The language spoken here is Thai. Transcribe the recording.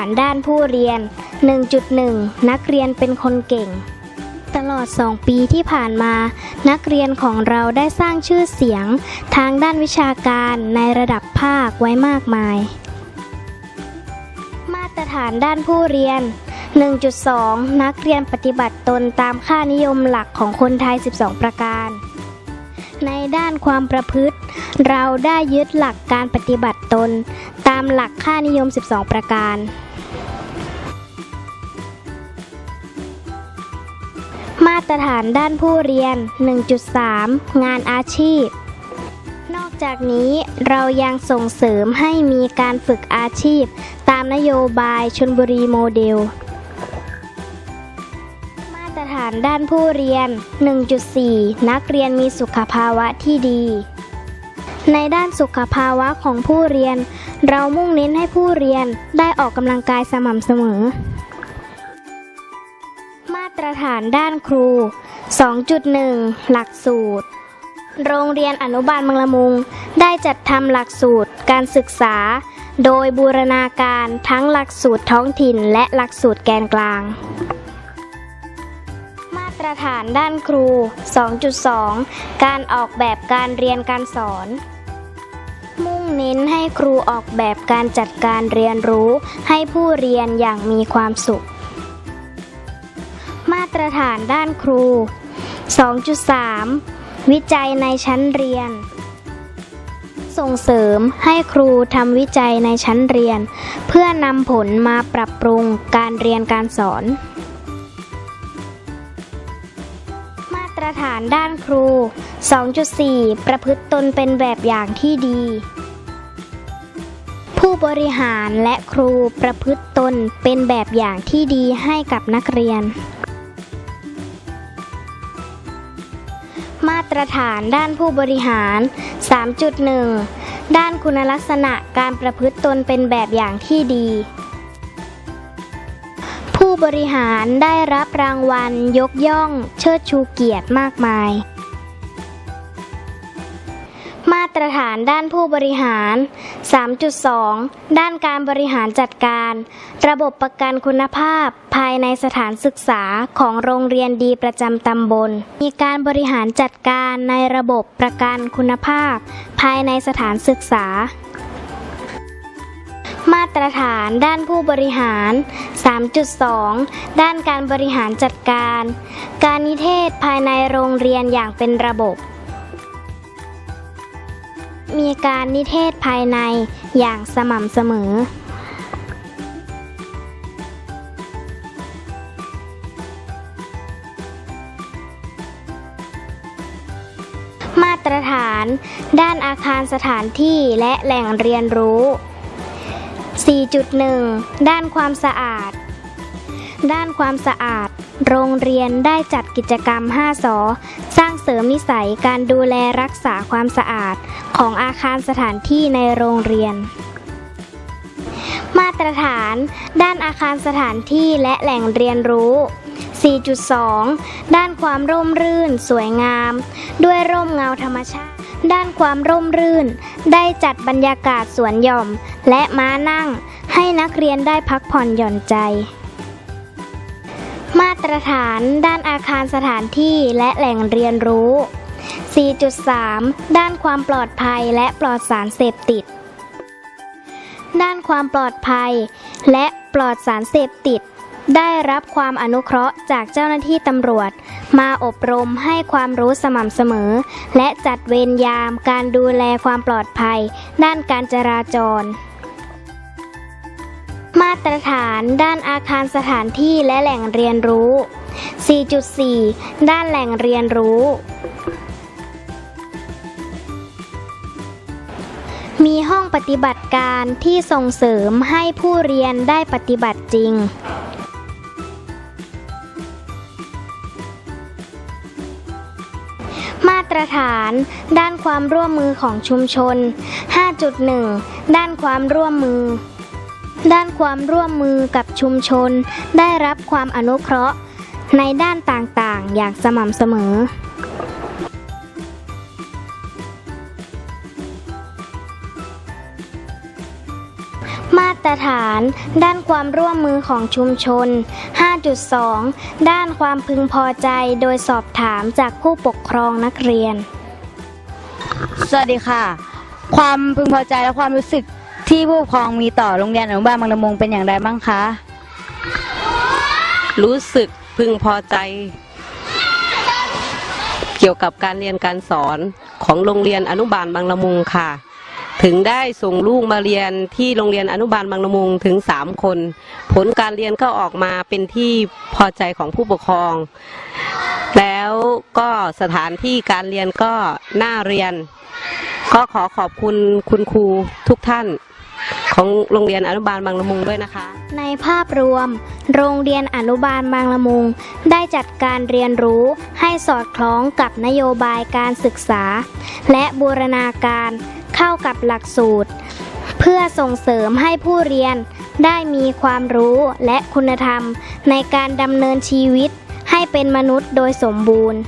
ตรฐานด้านผู้เรียน 1.1 นักเรียนเป็นคนเก่ง ตลอด 2 ปีที่ผ่านมา นักเรียนของเราได้สร้างชื่อเสียง ทางด้านวิชาการในระดับภาคไว้มากมาย มาตรฐานด้านผู้เรียน 1.2 นักเรียนปฏิบัติตนตามค่านิยมหลักของคนไทย 12 ประการ ในด้านความประพฤติ เราได้ยึดหลักการปฏิบัติตน ตามหลักค่านิยม 12 ประการ มาตรฐานด้านผู้เรียน 1.3 งานอาชีพ นอกจากนี้เรายังส่งเสริมให้มีการฝึกอาชีพ ตามนโยบายชนบุรีโมเดลาตรฐานด้านผู้เรียน 1.4 นักเรียนมีสุขภาวะที่ดี ในด้านสุขภาวะของผู้เรียน เรามุ่งเน้นให้ผู้เรียนได้ออกกำลังกายสม่ำเสมอ มาตรฐานด้านครู 2.1 หลักสูตร โรงเรียนอนุบาลบางละมุง ได้จัดทำหลักสูตรการศึกษา โดยบูรณาการทั้งหลักสูตรท้องถิ่นและหลักสูตรแกนกลาง ตรฐานด้านครู 2.2 การออกแบบการเรียนการสอน มุ่งเน้นให้ครูออกแบบการจัดการเรียนรู้ ให้ผู้เรียนอย่างมีความสุข มาตรฐานด้านครู 2.3 วิจัยในชั้นเรียน ส่งเสริมให้ครูทำวิจัยในชั้นเรียน เพื่อนำผลมาปรับปรุงการเรียนการสอน ตรฐานด้านครู 2.4 ประพฤติตนเป็นแบบอย่างที่ดี ผู้บริหารและครูประพฤติตนเป็นแบบอย่างที่ดีให้กับนักเรียน มาตรฐานด้านผู้บริหาร 3.1 ด้านคุณลักษณะการประพฤติตนเป็นแบบอย่างที่ดี ผู้บริหารได้รับรางวัลยกย่องเชิดชูเกียรติมากมาย มาตรฐานด้านผู้บริหาร 3.2 ด้านการบริหารจัดการ ระบบประกันคุณภาพภายในสถานศึกษาของโรงเรียนดีประจำตำบล มีการบริหารจัดการในระบบประกันคุณภาพ ภายในสถานศึกษา มาตรฐานด้านผู้บริหาร 3.2 ด้านการบริหารจัดการ การนิเทศภายในโรงเรียนอย่างเป็นระบบ มีการนิเทศภายในอย่างสม่ำเสมอ มาตรฐาน ด้านอาคารสถานที่และแหล่งเรียนรู้ 4.1 ด้านความสะอาด ด้านความสะอาด โรงเรียนได้จัดกิจกรรม 5 สอ สร้างเสริมนิสัยการดูแลรักษาความสะอาดของอาคารสถานที่ในโรงเรียน มาตรฐาน ด้านอาคารสถานที่และแหล่งเรียนรู้ 4.2 ด้านความร่มรื่น สวยงาม ด้วยร่มเงาธรรมชาติ ด้านความร่มรื่น ได้จัดบรรยากาศสวนหย่อม และม้านั่ง ให้นักเรียนได้พักผ่อนหย่อนใจ มาตรฐานด้านอาคารสถานที่และแหล่งเรียนรู้ 4.3 ด้านความปลอดภัยและปลอดสารเสพติด ด้านความปลอดภัย และปลอดสารเสพติด ได้รับความอนุเคราะห์จากเจ้าหน้าที่ตำรวจ มาอบรมให้ความรู้สม่ำเสมอ และจัดเวรยามการดูแลความปลอดภัย ด้านการจราจร มาตรฐานด้านอาคารสถานที่และแหล่งเรียนรู้ 4.4 ด้านแหล่งเรียนรู้ มีห้องปฏิบัติการที่ส่งเสริมให้ผู้เรียนได้ปฏิบัติจริง ตรฐาน ด้านความร่วมมือของชุมชน 5.1 ด้านความร่วมมือ ด้านความร่วมมือกับชุมชน ได้รับความอนุเคราะห์ ในด้านต่างๆ อย่างสม่ำเสมอ มาตรฐาน ด้านความร่วมมือของชุมชน 5.2 ด้านความพึงพอใจโดยสอบถามจากผู้ปกครองนักเรียน สวัสดีค่ะ ความพึงพอใจและความรู้สึกที่ผู้ปกครองมีต่อโรงเรียนอนุบาลบางละมุงเป็นอย่างไรบ้างคะ รู้สึกพึงพอใจ เกี่ยวกับการเรียนการสอนของโรงเรียนอนุบาลบางละมุงค่ะ ถึงได้ส่งลูกมาเรียนที่โรงเรียนอนุบาลบางละมุงถึงสามคน ผลการเรียนก็ออกมาเป็นที่พอใจของผู้ปกครอง แล้วก็สถานที่การเรียนก็น่าเรียน ก็ขอขอบคุณคุณครูทุกท่านของโรงเรียนอนุบาลบางละมุงด้วยนะคะ ในภาพรวม โรงเรียนอนุบาลบางละมุง ได้จัดการเรียนรู้ให้สอดคล้องกับนโยบายการศึกษา และบูรณาการ เข้ากับหลักสูตร เพื่อส่งเสริมให้ผู้เรียนได้มีความรู้และคุณธรรมในการดำเนินชีวิตให้เป็นมนุษย์โดยสมบูรณ์